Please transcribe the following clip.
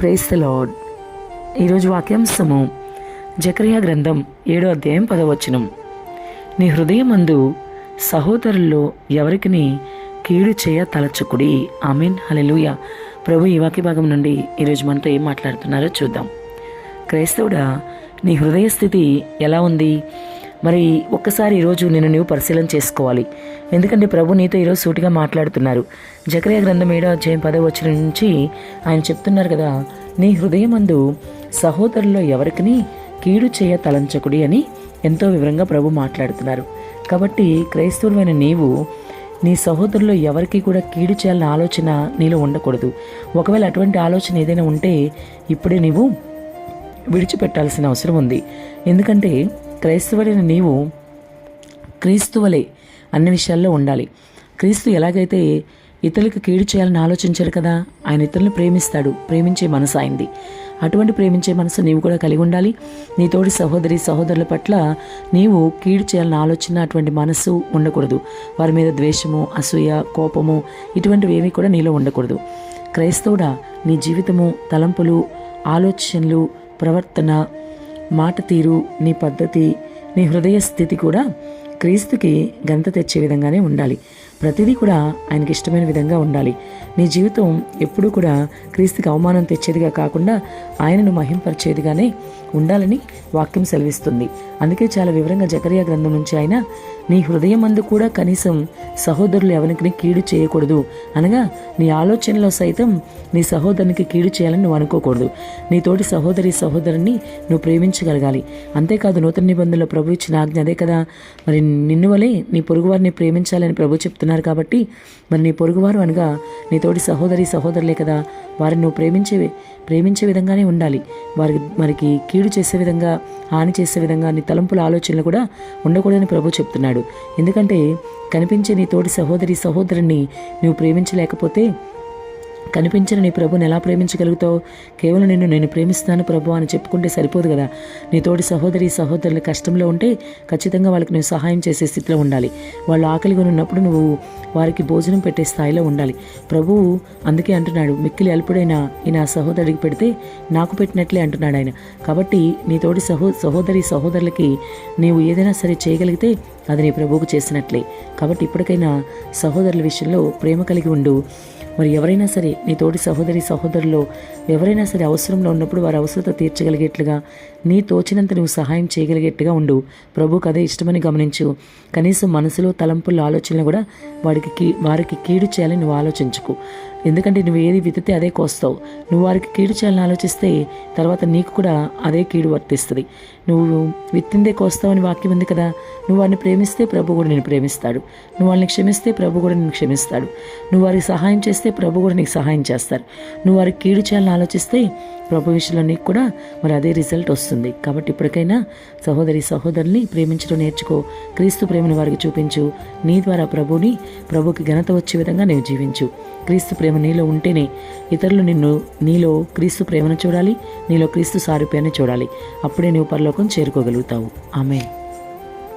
Praise the lord ఈరోజు వాక్యాంశము జకరియా గ్రంథం ఏడో అధ్యాయం పదవచనం. నీ హృదయమందు సహోదరుల్లో ఎవరికిని కీడు చేయ తలచుకుడి. ఆమెన్. హలెలుయ ప్రభు ఈ వాక్య భాగం నుండి ఈరోజు మనతో ఏం మాట్లాడుతున్నారో చూద్దాం. క్రైస్తవుడా నీ హృదయ స్థితి ఎలా ఉంది? మరి ఒక్కసారి ఈరోజు నేను నువ్వు పరిశీలన చేసుకోవాలి. ఎందుకంటే ప్రభు నీతో ఈరోజు సూటిగా మాట్లాడుతున్నారు. జకరియా గ్రంథం ఏడో అధ్యాయం పదవ వచ్చిన నుంచి ఆయన చెప్తున్నారు కదా నీ హృదయమందు సహోదరుల్లో ఎవరికి కీడు చేయ తలంచకుడి అని ఎంతో వివరంగా ప్రభు మాట్లాడుతున్నారు. కాబట్టి క్రైస్తవుడైన నీవు నీ సహోదరులు ఎవరికి కూడా కీడు చేయాలన్న ఆలోచన నీలో ఉండకూడదు. ఒకవేళ అటువంటి ఆలోచన ఏదైనా ఉంటే ఇప్పుడే నీవు విడిచిపెట్టాల్సిన అవసరం ఉంది. ఎందుకంటే క్రైస్తవుడైన నీవు క్రీస్తువలే అన్ని విషయాల్లో ఉండాలి. క్రీస్తు ఎలాగైతే ఇతరులకు కీడు చేయాలని ఆలోచించాడు కదా ఆయన ఇతరులను ప్రేమిస్తాడు ప్రేమించే మనసు ఆయనది. అటువంటి ప్రేమించే మనసు నీవు కూడా కలిగి ఉండాలి. నీ తోటి సహోదరి సహోదరుల పట్ల నీవు కీడు చేయాలని ఆలోచన అటువంటి మనసు ఉండకూడదు. వారి మీద ద్వేషము అసూయ కోపము ఇటువంటివి ఏమీ కూడా నీలో ఉండకూడదు. క్రైస్తవుడా నీ జీవితము తలంపులు ఆలోచనలు ప్రవర్తన మాట తీరు నీ పద్ధతి నీ హృదయ స్థితి కూడా క్రీస్తుకి గంత తెచ్చే విధంగానే ఉండాలి. ప్రతిదీ కూడా ఆయనకి ఇష్టమైన విధంగా ఉండాలి. నీ జీవితం ఎప్పుడూ కూడా క్రీస్తుకి అవమానం తెచ్చేదిగా కాకుండా ఆయనను మహింపరిచేదిగానే ఉండాలని వాక్యం సెలవిస్తుంది. అందుకే చాలా వివరంగా జకరియా గ్రంథం నుంచి ఆయన నీ హృదయం మందు కూడా కనీసం సహోదరులు ఎవరికి కీడు చేయకూడదు. అనగా నీ ఆలోచనలో సైతం నీ సహోదరునికి కీడు చేయాలని నువ్వు అనుకోకూడదు. నీ తోటి సహోదరి సహోదరుని నువ్వు ప్రేమించగలగాలి. అంతేకాదు నూతన నిబంధనలో ప్రభు ఇచ్చిన ఆజ్ఞ అదే కదా. మరి నిన్ను వలే నీ పొరుగువారిని ప్రేమించాలని ప్రభు చెప్తున్నారు కాబట్టి మరి నీ పొరుగువారు అనగా నీ తోటి సహోదరి సహోదరులే కదా వారిని నువ్వు ప్రేమించే ప్రేమించే విధంగానే ఉండాలి. వారికి మనకి కీడు చేసే విధంగా హాని చేసే విధంగా నీ తలంపుల ఆలోచనలు కూడా ఉండకూడదని ప్రభు చెప్తున్నాడు. ఎందుకంటే కనిపించే నీ తోటి సహోదరి సహోదరుని నువ్వు ప్రేమించలేకపోతే కనిపించిన నీ ప్రభుని ఎలా ప్రేమించగలుగుతావు? కేవలం నిన్ను నేను ప్రేమిస్తాను ప్రభు అని చెప్పుకుంటే సరిపోదు కదా. నీ తోటి సహోదరి సహోదరుల కష్టంలో ఉంటే ఖచ్చితంగా వాళ్ళకి నువ్వు సహాయం చేసే స్థితిలో ఉండాలి. వాళ్ళు ఆకలిగా ఉన్నప్పుడు నువ్వు వారికి భోజనం పెట్టే స్థాయిలో ఉండాలి. ప్రభువు అందుకే అంటున్నాడు మిక్కిలి అల్పుడైన ఈ నా సహోదరుడికి పెడితే నాకు పెట్టినట్లే అంటున్నాడు ఆయన. కాబట్టి నీ తోటి సహో సహోదరి సహోదరులకి నీవు ఏదైనా సరే చేయగలిగితే అది నీ ప్రభువుకు చేసినట్లే. కాబట్టి ఇప్పటికైనా సహోదరుల విషయంలో ప్రేమ కలిగి ఉండు. మరి ఎవరైనా సరే నీ తోటి సహోదరి సహోదరులో ఎవరైనా సరే అవసరంలో ఉన్నప్పుడు వారి అవసరత తీర్చగలిగేట్లుగా నీ తోచినంత నువ్వు సహాయం చేయగలిగేట్టుగా ఉండు. ప్రభుకు అదే ఇష్టమని గమనించు. కనీసం మనసులో తలంపుల్లో ఆలోచనలు కూడా వాడికి కీ వారికి కీడు చేయాలని నువ్వు ఆలోచించుకు. ఎందుకంటే నువ్వు ఏది విత్తితే అదే కోస్తావు. నువ్వు వారికి కీడు చేయాలని ఆలోచిస్తే తర్వాత నీకు కూడా అదే కీడు వర్తిస్తుంది. నువ్వు విత్తిందే కోస్తావు అని వాక్యం ఉంది కదా? నువ్వు వారిని ప్రేమిస్తే ప్రభు కూడా నేను ప్రేమిస్తాడు. నువ్వు వాళ్ళని క్షమిస్తే ప్రభు కూడా నేను క్షమిస్తాడు. నువ్వు వారికి సహాయం చేస్తే ప్రభు కూడా నీకు సహాయం చేస్తారు. నువ్వు వారికి కీడు చేయాలని ఆలోచిస్తే ప్రభు విషయంలో నీకు కూడా మరి అదే రిజల్ట్ వస్తుంది. కాబట్టి ఇప్పటికైనా సహోదరి సహోదరుని ప్రేమించడం నేర్చుకో. క్రీస్తు ప్రేమను వారికి చూపించు. నీ ద్వారా ప్రభుని ప్రభుకి ఘనత వచ్చే విధంగా నీవు జీవించు. క్రీస్తు ప్రేమ నీలో ఉంటేనే ఇతరులు నిన్ను నీలో క్రీస్తు ప్రేమను చూడాలి నీలో క్రీస్తు సారూప్యాన్ని చూడాలి. అప్పుడే నువ్వు పరలోకం చేరుకోగలుగుతావు. ఆమె